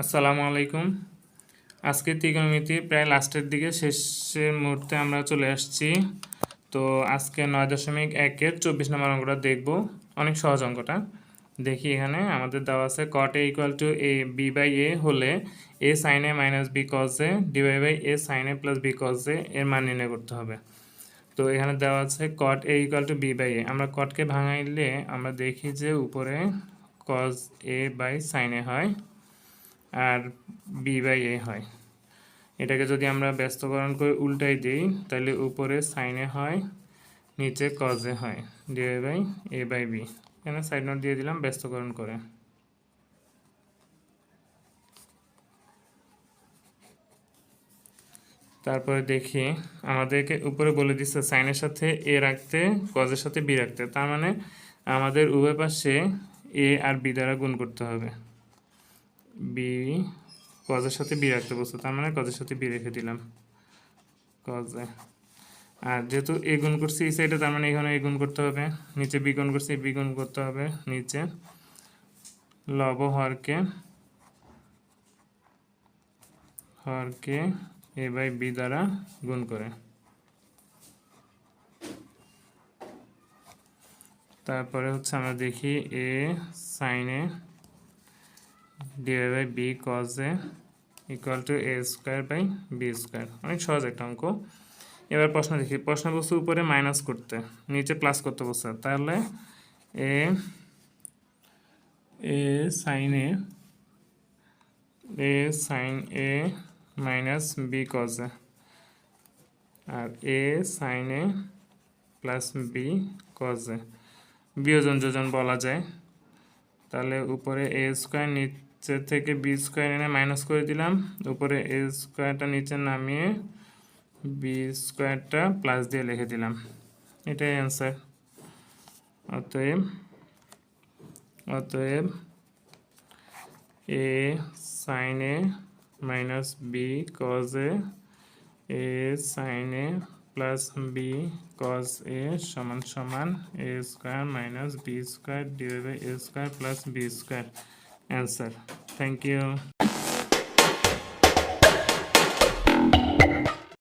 আসসালামু আলাইকুম। আজকে ত্রিকোণমিতি প্রায় লাস্টের দিকে, শেষের মুহূর্তে আমরা চলে আসছি। তো আজকে নয় দশমিক একের চব্বিশ নম্বর অঙ্কটা দেখব। অনেক সহজ অঙ্কটা। দেখি এখানে আমাদের দেওয়া আছে cot A equal to A B by A হলে A sine A minus B cos A dy by A sine A plus B cos A এর মান নির্ণয় করতে হবে। তো এখানে দেওয়া আছে cot A equal to B by A আমরা কটকে ভাঙাইলে আমরা দেখি যে উপরে cos A by sine A হয়। আর বি বাই এ হয়। এটাকে যদি আমরা ব্যস্তকরণ করে উল্টাই দিই, তাহলে উপরে সাইনে হয়, নিচে কজে হয়। Dy by A by B এখানে সাইড নোট দিয়ে দিলাম ব্যস্তকরণ করে। তারপরে দেখি আমাদেরকে উপরে বলে দিচ্ছে সাইনের সাথে এ রাখতে কজের সাথে বি রাখতে। তার মানে আমাদের উভয় পাশে এ আর বি দ্বারা গুণ করতে হবে। বি, কজের সাথে বি রাখতে বলছে? তার মানে কজের সাথে বি রেখে দিলাম। কজে। আর যেহেতু এ গুণ করছি, এই সাইডে তার মানে এখানে এ গুণ করতে হবে। নিচে বি গুণ করছি, বি গুণ করতে হবে। নিচে লব হরকে হরকে এ বাই বি দ্বারা গুণ করে। তারপরে হচ্ছে আমরা দেখি এ সাইনে divide by B cos A equal to A square by B square অনেক সহজ একটা অঙ্ক। এবার প্রশ্ন দেখি। প্রশ্ন বস্তু উপরে মাইনাস করতে। নিচে প্লাস করতে বসে তাহলে A A sine A A sine A minus B cos A R A sine A plus B cos A বিয়োজন যোজন বলা যায়। তাহলে উপরে এ স্কোয়ার নিচে থেকে বি স্কোয়ার এনে মাইনাস করে দিলাম। উপরে এ স্কোয়ারটা নিচে নামিয়ে বি স্কোয়ারটা প্লাস দিয়ে লিখে দিলাম। এটাই অ্যান্সার অতএব অতএব A sine A minus B cos A A sine A plus B cos A সমান সমান A square minus B square divide by A square plus B square answer. Thank you.